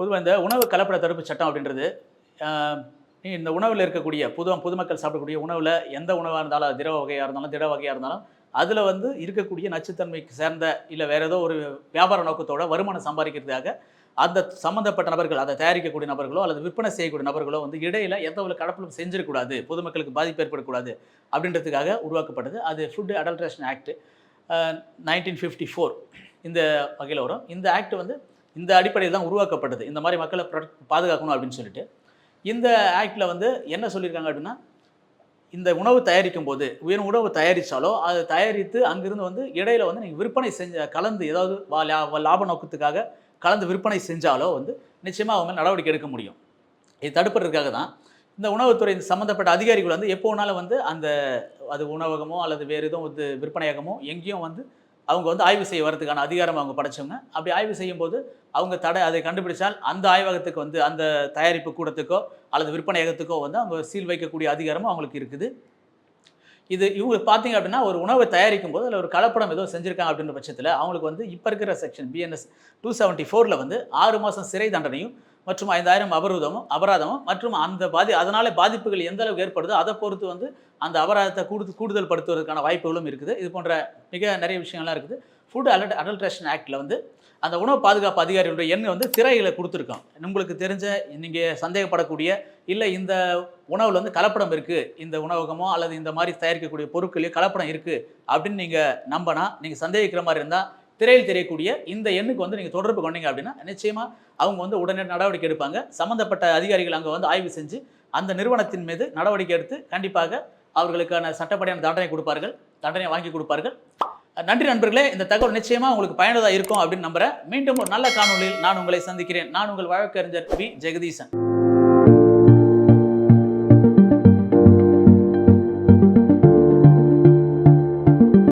பொதுவாக இந்த உணவு கலப்பட தடுப்பு சட்டம் அப்படின்றது இந்த உணவில் இருக்கக்கூடிய புது பொதுமக்கள் சாப்பிடக்கூடிய உணவில் எந்த உணவாக இருந்தாலும் திரவ வகையாக இருந்தாலும் திட வகையாக இருந்தாலும் அதில் வந்து இருக்கக்கூடிய நச்சுத்தன்மைக்கு சேர்ந்த இல்லை வேறு ஏதோ ஒரு வியாபார நோக்கத்தோட வருமானம் சம்பாதிக்கிறதுக்காக அந்த சம்மந்தப்பட்ட நபர்கள் அதை தயாரிக்கக்கூடிய நபர்களோ அல்லது விற்பனை செய்யக்கூடிய நபர்களோ வந்து இடையில எந்த ஒரு கடப்பிலும் செஞ்சிடக்கூடாது பொதுமக்களுக்கு பாதிப்பு ஏற்படக்கூடாது அப்படின்றதுக்காக உருவாக்கப்பட்டது. அது food adulteration act nineteen fifty four இந்த வகையில் வரும். இந்த ஆக்ட் வந்து இந்த அடிப்படையில் தான் உருவாக்கப்பட்டது. இந்த மாதிரி மக்களை protect- பாதுகாக்கணும் அப்படின்னு சொல்லிட்டு. இந்த ஆக்டில் வந்து என்ன சொல்லியிருக்காங்க அப்படின்னா இந்த உணவு தயாரிக்கும் போது உயர் உணவு தயாரித்தாலோ அதை தயாரித்து அங்கிருந்து வந்து இடையில வந்து நீங்கள் விற்பனை செஞ்ச கலந்து ஏதாவது லாப நோக்கத்துக்காக கலந்து விற்பனை செஞ்சாலோ வந்து நிச்சயமாக அவங்க நடவடிக்கை எடுக்க முடியும். இது தடுப்பதற்காக தான் இந்த உணவுத்துறை சம்மந்தப்பட்ட அதிகாரிகள் வந்து எப்போ வேணாலும் வந்து அந்த அது உணவகமோ அல்லது வேறு எதுவும் வந்து விற்பனையகமோ எங்கேயும் வந்து அவங்க வந்து ஆய்வு செய்ய வரதுக்கான அதிகாரம் அவங்க படைச்சவங்க. அப்படி ஆய்வு செய்யும்போது அவங்க தடை அதை கண்டுபிடிச்சால் அந்த ஆய்வகத்துக்கு வந்து அந்த தயாரிப்பு கூடத்துக்கோ அல்லது விற்பனையகத்துக்கோ வந்து அவங்க சீல் வைக்கக்கூடிய அதிகாரமும் அவங்களுக்கு இருக்குது. இது இவங்க பார்த்தீங்க அப்படின்னா ஒரு உணவை தயாரிக்கும் போது அதில் ஒரு கலப்படம் ஏதோ செஞ்சுருக்காங்க அப்படின்ற பட்சத்தில் அவங்களுக்கு வந்து இப்போ இருக்கிற செக்ஷன் பிஎன்எஸ் டூ செவன்ட்டி ஃபோரில் வந்து ஆறு மாதம் சிறை தண்டனையும் மற்றும் ஐந்தாயிரம் அபராதமும் அபராதமும் மற்றும் அந்த பாதி அதனால பாதிப்புகள் எந்த அளவுக்கு ஏற்படுதோ அதை பொறுத்து வந்து அந்த அபராதத்தை கூடுதல் கூடுதல் படுத்துவதற்கான வாய்ப்புகளும் இருக்குது. இது போன்ற மிக நிறைய விஷயங்கள்லாம் இருக்குது. ஃபுட் அலட் அடல்ட்ரேஷன் ஆக்டில் வந்து அந்த உணவு பாதுகாப்பு அதிகாரிகளுடைய எண் வந்து திரையில் கொடுத்துருக்கோம் உங்களுக்கு தெரிஞ்ச நீங்கள் சந்தேகப்படக்கூடிய இல்லை இந்த உணவில் வந்து கலப்படம் இருக்குது இந்த உணவகமோ அல்லது இந்த மாதிரி தயாரிக்கக்கூடிய பொருட்களையோ கலப்படம் இருக்குது அப்படின்னு நீங்கள் நம்பினா நீங்கள் சந்தேகிக்கிற மாதிரி இருந்தால் திரையில் தெரியக்கூடிய இந்த எண்ணுக்கு வந்து நீங்கள் தொடர்பு கொண்டீங்க அப்படின்னா நிச்சயமாக அவங்க வந்து உடனே நடவடிக்கை எடுப்பாங்க. சம்மந்தப்பட்ட அதிகாரிகள் அங்கே வந்து ஆய்வு செஞ்சு அந்த நிறுவனத்தின் மீது நடவடிக்கை எடுத்து கண்டிப்பாக அவர்களுக்கான சட்டப்படியான தண்டனை கொடுப்பார்கள். தண்டனை வாங்கி கொடுப்பார்கள். நன்றி நண்பர்களே இந்த தகவல் நிச்சயமாக உங்களுக்கு பயனுள்ளதாக இருக்கும் அப்படின்னு நம்புகிறேன் மீண்டும் ஒரு நல்ல காணொளியில் நான் உங்களை சந்திக்கிறேன். நான் உங்கள் வழக்கறிஞர் வி. ஜெகதீசன்.